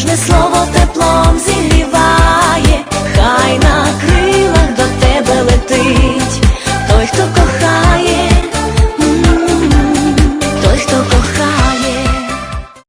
Кожне слово теплом зігріває.